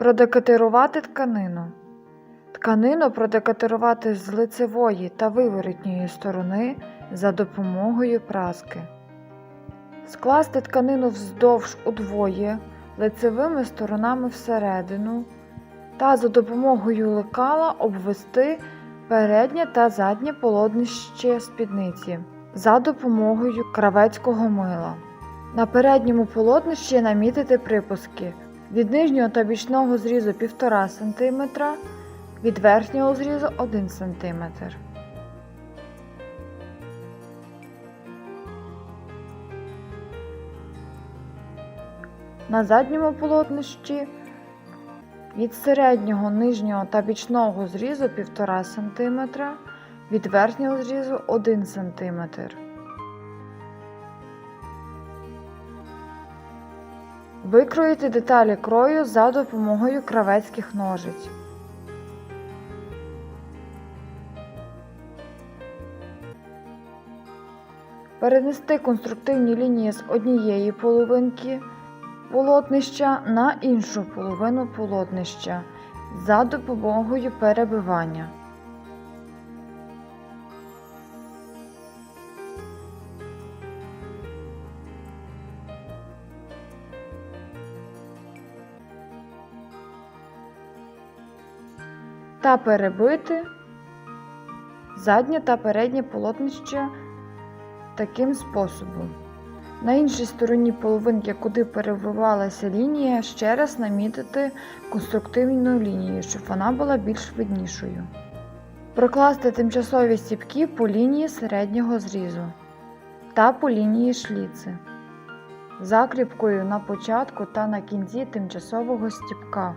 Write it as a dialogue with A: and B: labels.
A: Продекатирувати тканину. Тканину продекатирувати з лицевої та виворотньої сторони за допомогою праски. Скласти тканину вздовж удвоє лицевими сторонами всередину та за допомогою лекала обвести переднє та заднє полотнище спідниці за допомогою кравецького мила. На передньому полотнищі намітити припуски від нижнього та бічного зрізу 1,5 см, від верхнього зрізу 1 см. На задньому полотнищі від середнього, нижнього та бічного зрізу 1,5 см, від верхнього зрізу 1 см. Викроїти деталі крою за допомогою кравецьких ножиць. Перенести конструктивні лінії з однієї половинки полотнища на іншу половину полотнища за допомогою перебивання. Та перебити заднє та переднє полотнище таким способом. На іншій стороні половинки, куди перебивалася лінія, ще раз намітити конструктивну лінію, щоб вона була більш виднішою. Прокласти тимчасові стіпки по лінії середнього зрізу та по лінії шліци, закріпкою на початку та на кінці тимчасового стіпка.